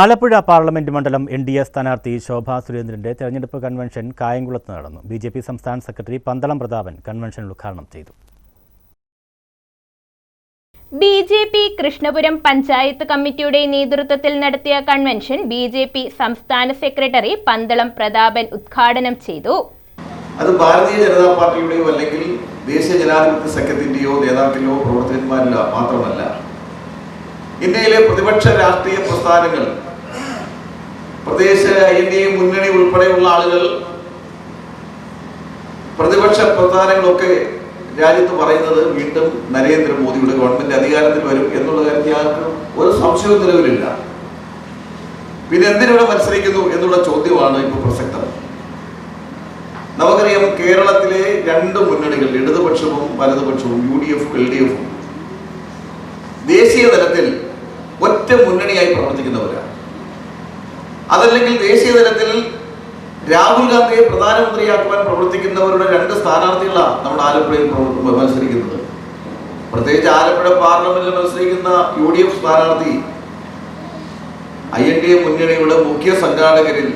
Alappuzha parliament മണ്ഡലം N D A സ്ഥാനാർത്ഥി ശോഭാ സുരേന്ദ്രന്റെ തെരഞ്ഞെടുപ്പ് കൺവെൻഷൻ കായംകുളത്ത് നടന്നു. ബി ജെ പി സംസ്ഥാന സെക്രട്ടറി പന്തളം പ്രതാപൻ കൺവെൻഷൻ ഉദ്ഘാടനം ചെയ്തു. B J P Krishnapuram panchayat കമ്മിറ്റിയുടെ നേതൃത്വത്തിൽ നടത്തിയ കൺവെൻഷൻ ബി ജെ പി സംസ്ഥാന സെക്രട്ടറി പന്തളം പ്രതാപൻ ഉദ്ഘാടനം ചെയ്തു. അത് ഭാരതീയ ജനതാ പാർട്ടിയുടെയോ അല്ലെങ്കിൽ ദേശീയ ജനാധിപത്യ സഖ്യത്തിന്റെയോ നേതാക്കളിലോ പ്രവർത്തകന്മാരിലോ മാത്രമല്ല. ഇന്ത്യയിലെ പ്രതിപക്ഷ രാഷ്ട്രീയ പ്രസ്ഥാനങ്ങൾ പ്രദേശ എൻ ഡി എ മുന്നണി ഉൾപ്പെടെയുള്ള ആളുകൾ പ്രതിപക്ഷ പ്രസ്ഥാനങ്ങളൊക്കെ രാജ്യത്ത് പറയുന്നത് വീണ്ടും നരേന്ദ്രമോദിയുടെ ഗവൺമെന്റ് അധികാരത്തിൽ വരും എന്നുള്ള കാര്യത്തിൽ ആർക്കും ഒരു സംശയവും നിലവിലില്ല. പിന്നെ എന്തിനിവിടെ മത്സരിക്കുന്നു എന്നുള്ള ചോദ്യമാണ് ഇപ്പോൾ പ്രസക്തം. നമുക്കറിയാം കേരളത്തിലെ രണ്ട് മുന്നണികൾ ഇടതുപക്ഷവും വലതുപക്ഷവും യു ഡി എഫും എൽ ഡി എഫും ദേശീയ തലത്തിൽ ഒറ്റ മുന്നണിയായി പ്രവർത്തിക്കുന്നവരാണ്. അതല്ലെങ്കിൽ ദേശീയ തലത്തിൽ രാഹുൽ ഗാന്ധിയെ പ്രധാനമന്ത്രിയാക്കുവാൻ പ്രവർത്തിക്കുന്നവരുടെ രണ്ട് സ്ഥാനാർത്ഥികളാണ് നമ്മുടെ ആലപ്പുഴയിൽ മത്സരിക്കുന്നത്. പ്രത്യേകിച്ച് ആലപ്പുഴ പാർലമെന്റിൽ മത്സരിക്കുന്ന യു ഡി എഫ് സ്ഥാനാർത്ഥി ഐ എൻ ഡി എ മുന്നണിയുടെ മുഖ്യ സംഘാടകരിൽ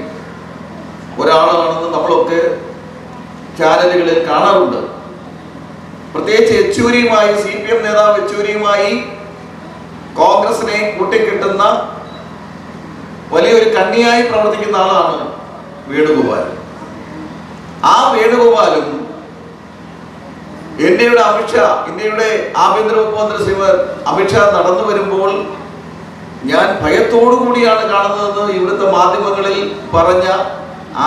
ഒരാളാണെന്ന് നമ്മളൊക്കെ ചാനലുകളിൽ കാണാറുണ്ട്. പ്രത്യേകിച്ച് യെച്ചൂരിയുമായി സി പി എം നേതാവ് യെച്ചൂരിയുമായി കോൺഗ്രസിനെ കൂട്ടിക്കെട്ടുന്ന വലിയൊരു കണ്ണിയായി പ്രവർത്തിക്കുന്ന ആളാണ് വേണുഗോപാൽ. ആ വേണുഗോപാലും ഇന്ത്യയുടെ അമിത്ഷാ ഇന്ത്യയുടെ ആഭ്യന്തര വകുപ്പ് മന്ത്രി അമിത്ഷാ നടന്നു വരുമ്പോൾ ഞാൻ ഭയത്തോടു കൂടിയാണ് കാണുന്നതെന്ന് ഇവിടുത്തെ മാധ്യമങ്ങളിൽ പറഞ്ഞ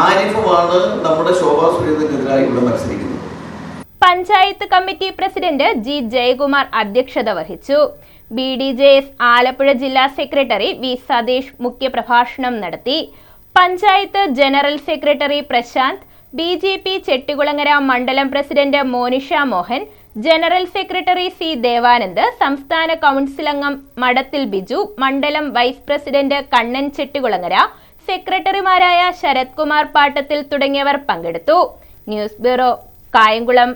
ആരിഫുമാണ് നമ്മുടെ ശോഭാ സുരേന്ദ്രനെതിരായി ഇവിടെ മത്സരിക്കുന്നത്. Panchayat committee president G Jayakumar അധ്യക്ഷത വഹിച്ചു. B D J S Alappuzha ജില്ലാ സെക്രട്ടറി വി സതീഷ് മുഖ്യപ്രഭാഷണം നടത്തി. Panchayat general secretary Prashanth B J P Chettikulangara മണ്ഡലം president Monisha Mohan general secretary C Devanand സംസ്ഥാന കൗൺസിൽ അംഗം മടത്തിൽ ബിജു മണ്ഡലം വൈസ് പ്രസിഡന്റ് കണ്ണൻ ചെട്ടികുളങ്ങര സെക്രട്ടറിമാരായ ശരത് കുമാർ പാട്ടത്തിൽ തുടങ്ങിയവർ പങ്കെടുത്തു. News bureau Kayamkulam.